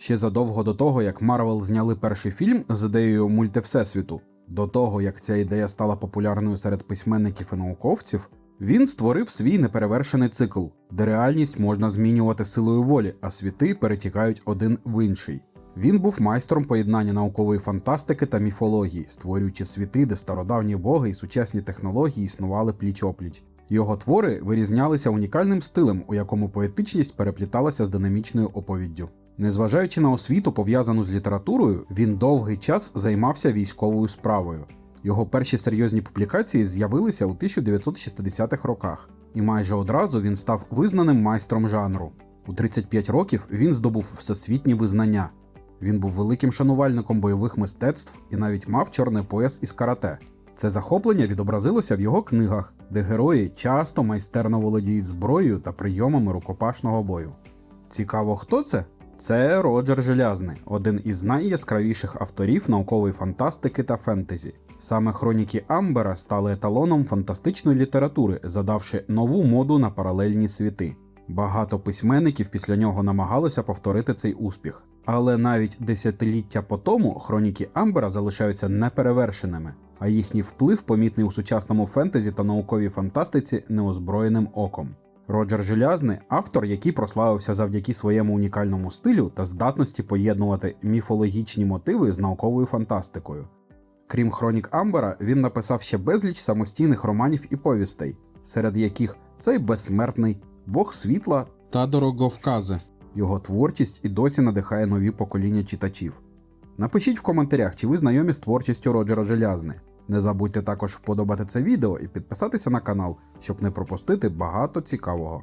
Ще задовго до того, як Марвел зняли перший фільм з ідеєю мультивсесвіту, до того як ця ідея стала популярною серед письменників і науковців, він створив свій неперевершений цикл, де реальність можна змінювати силою волі, а світи перетікають один в інший. Він був майстром поєднання наукової фантастики та міфології, створюючи світи, де стародавні боги і сучасні технології існували пліч-опліч. Його твори вирізнялися унікальним стилем, у якому поетичність перепліталася з динамічною оповіддю. Незважаючи на освіту, пов'язану з літературою, він довгий час займався військовою справою. Його перші серйозні публікації з'явилися у 1960-х роках, і майже одразу він став визнаним майстром жанру. У 35 років він здобув всесвітні визнання. Він був великим шанувальником бойових мистецтв і навіть мав чорний пояс із карате. Це захоплення відобразилося в його книгах, де герої часто майстерно володіють зброєю та прийомами рукопашного бою. Цікаво, хто це? Це Роджер Желязний, один із найяскравіших авторів наукової фантастики та фентезі. Саме хроніки Амбера стали еталоном фантастичної літератури, задавши нову моду на паралельні світи. Багато письменників після нього намагалося повторити цей успіх. Але навіть десятиліття по тому хроніки Амбера залишаються неперевершеними, а їхній вплив помітний у сучасному фентезі та науковій фантастиці неозброєним оком. Роджер Желязний автор, який прославився завдяки своєму унікальному стилю та здатності поєднувати міфологічні мотиви з науковою фантастикою. Крім хронік Амбера, він написав ще безліч самостійних романів і повістей, серед яких цей безсмертний, Бог світла та дороговкази. Його творчість і досі надихає нові покоління читачів. Напишіть в коментарях, чи ви знайомі з творчістю Роджера Желязни. Не забудьте також вподобати це відео і підписатися на канал, щоб не пропустити багато цікавого.